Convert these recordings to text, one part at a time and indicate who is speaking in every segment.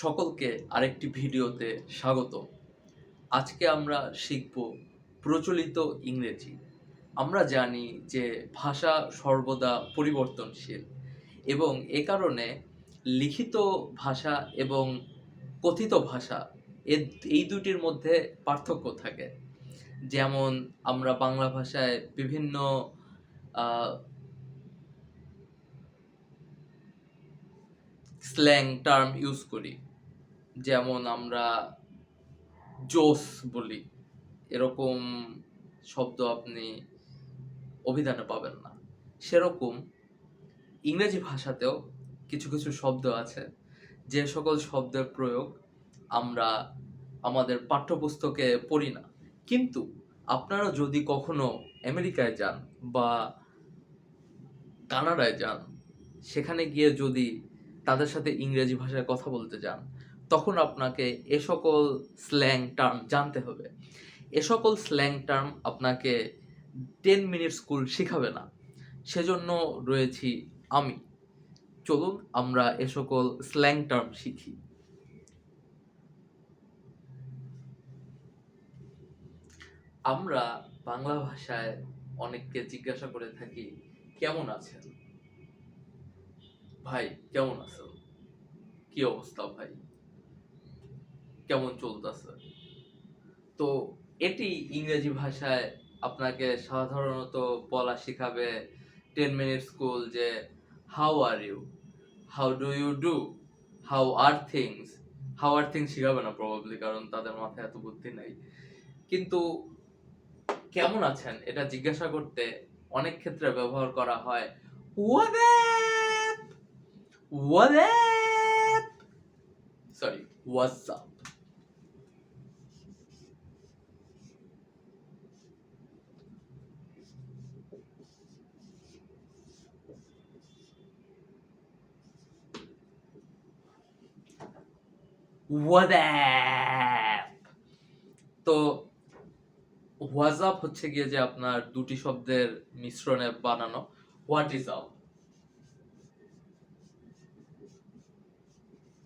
Speaker 1: সকলকে আরেকটি ভিডিওতে স্বাগত আজকে আমরা শিখব প্রচলিত ইংরেজি। আমরা জানি যে ভাষা সর্বদা পরিবর্তনশীল এবং এ কারণে লিখিত ভাষা এবং কথিত ভাষা এ এই দুটির মধ্যে পার্থক্য থাকে। যেমন আমরা বাংলা ভাষায় বিভিন্ন স্ল্যাং টার্ম ইউজ করি। যেমন আমরা জোস বলি, এরকম শব্দ আপনি অভিধানে পাবেন না। সেরকম ইংরেজি ভাষাতেও কিছু কিছু শব্দ আছে, যে সকল শব্দের প্রয়োগ আমরা আমাদের পাঠ্যপুস্তকে পড়ি না। কিন্তু আপনারা যদি কখনো আমেরিকায় যান বা কানাডায় যান, সেখানে গিয়ে যদি তাদের সাথে ইংরেজি ভাষায় কথা বলতে যান তখন আপনাকে এ সকল স্ল্যাং টার্ম জানতে হবে। এ সকল স্ল্যাং টার্ম আপনাকে টেন মিনিট স্কুল শেখাবে না। সেজন্য রয়েছি আমি। চলুন আমরা এ সকল স্ল্যাং টার্ম শিখি। আমরা বাংলা ভাষায় অনেককে জিজ্ঞাসা করে থাকি, কেমন আছেন? ভাই, কেমন আছেন? কি অবস্থা ভাই? কেমন চলতেছে? তো এটি ইংরেজি ভাষায় আপনাকে সাধারণত বলা শেখাবে টেন মিনিট স্কুল যে how are you how do you do how are things how are things শিখাবে না প্রবাবলি কারণ তাদের মাথায় এত বুদ্ধি নাই। কিন্তু কেমন আছেন? এটা জিজ্ঞাসা করতে অনেক ক্ষেত্রে ব্যবহার করা হয় up? What up? তো হোয়াটসঅ্যাপ হচ্ছে গিয়ে যে আপনার দুটি শব্দের মিশ্রণে বানানো। What is up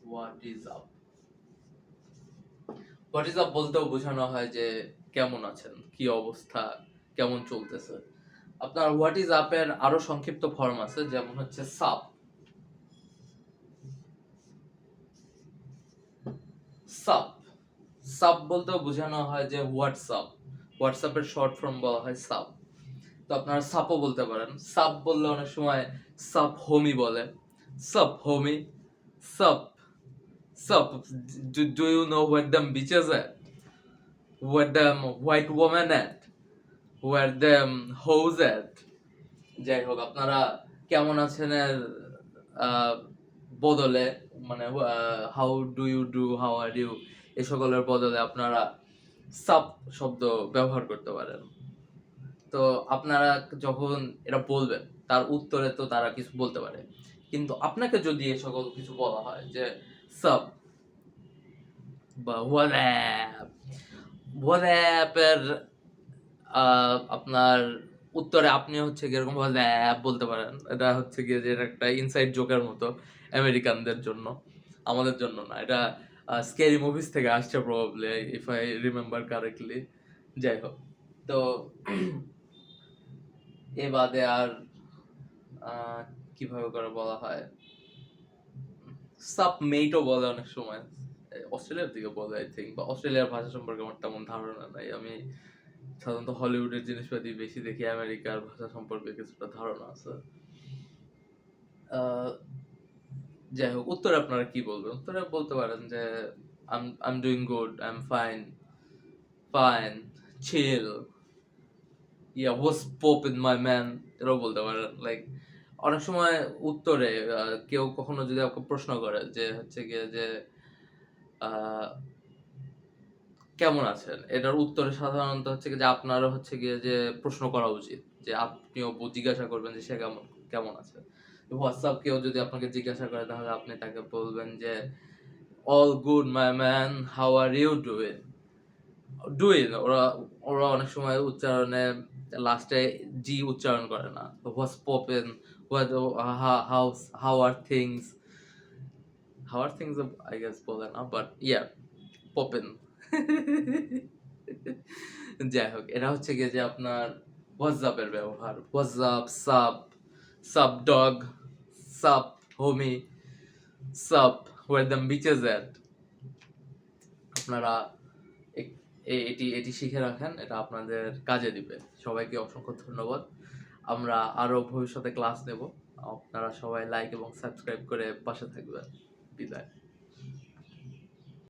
Speaker 1: what is up বলতেও বোঝানো হয় যে কেমন আছেন, কি অবস্থা, কেমন চলতেছে। আপনার হোয়াট ইজ আপের আরও সংক্ষিপ্ত ফর্ম আছে, যেমন হচ্ছে সাপ সাপ সাপ বলতেও বোঝানো হয় যে হোয়াটসঅ্যাপ হোয়াটসঅ্যাপের শর্ট ফর্ম বলা হয় সাপ তো আপনারা সাপও বলতে পারেন। সাপ বললে অনেক সময় সাপ হোমি বলে। Sup homie sup? Sup do you know what damn bitches at what damn white woman at what damn hoes at যাই হোক, আপনারা কেমন আছেন বদলে মানে how do you do how are you এ সকলের বদলে আপনারা সাব শব্দ ব্যবহার করতে পারেন। তো আপনারা যখন এটা বলবেন, তার উত্তরে তো তারা কিছু বলতে পারে। কিন্তু আপনাকে যদি এ সকল কিছু বলা হয় যে সাব আপনার উত্তরে আপনি হচ্ছে কি এরকম হোয়াটসঅ্যাপ বলতে পারেন। এটা হচ্ছে গিয়ে যে একটা ইনসাইড জোকের মতো। আমেরিকানদের জন্য, আমাদের জন্য না। এটা স্কেরি মুভিস থেকে আসছে probably if I remember correctly যাই হোক, তো এ বাদে আর কীভাবে করে বলা হয়? সাবমেটও বলে অনেক সময়। অস্ট্রেলিয়ার দিকে বলে আই থিঙ্ক বা অস্ট্রেলিয়ার ভাষা সম্পর্কে আমার তেমন ধারণা নাই। আমি সাধারণত হলিউডের জিনিসপাতি বেশি দেখি, আমেরিকার ভাষা সম্পর্কে কিছুটা ধারণা আছে। যাই হোক, উত্তরে আপনারা কি বলবেন? উত্তরে বলতে পারেন যে I am doing good I am fine fine chill yeah pop in my man বলতে পারেন। লাইক অনেক সময় উত্তরে কেউ কখনো যদি আপনাকে প্রশ্ন করে যে, হচ্ছে গিয়ে যে কেমন আছেন? এটার উত্তরে সাধারণত হচ্ছে যে, আপনারও হচ্ছে গিয়ে যে, প্রশ্ন করা উচিত। যে, আপনিও জিজ্ঞাসা করবেন যে, সে কেমন কেমন আছে? হোয়াটসঅ্যাপ কেউ যদি আপনাকে জিজ্ঞাসা করে, তাহলে আপনি তাকে বলবেন যে all good my man how are you doing doing ওরা ওরা অনেক সময় উচ্চারণে লাস্টে জি উচ্চারণ করে না। What's poppin what how how are things how are things I guess বলে না বাট ইয়া পপেন যাই হোক, এটা হচ্ছে গিয়ে যে আপনার হোয়াটসঅ্যাপের ব্যবহার? WhatsApp sup sup dog sup homie sup where the bitches at আপনারা এটি এটি শিখে রাখেন, এটা আপনাদের কাজে দিবে। সবাইকে অসংখ্য ধন্যবাদ। আমরা আরও ভবিষ্যতে ক্লাস নেব। আপনারা সবাই লাইক এবং সাবস্ক্রাইব করে পাশে থাকবেন। বিদায়।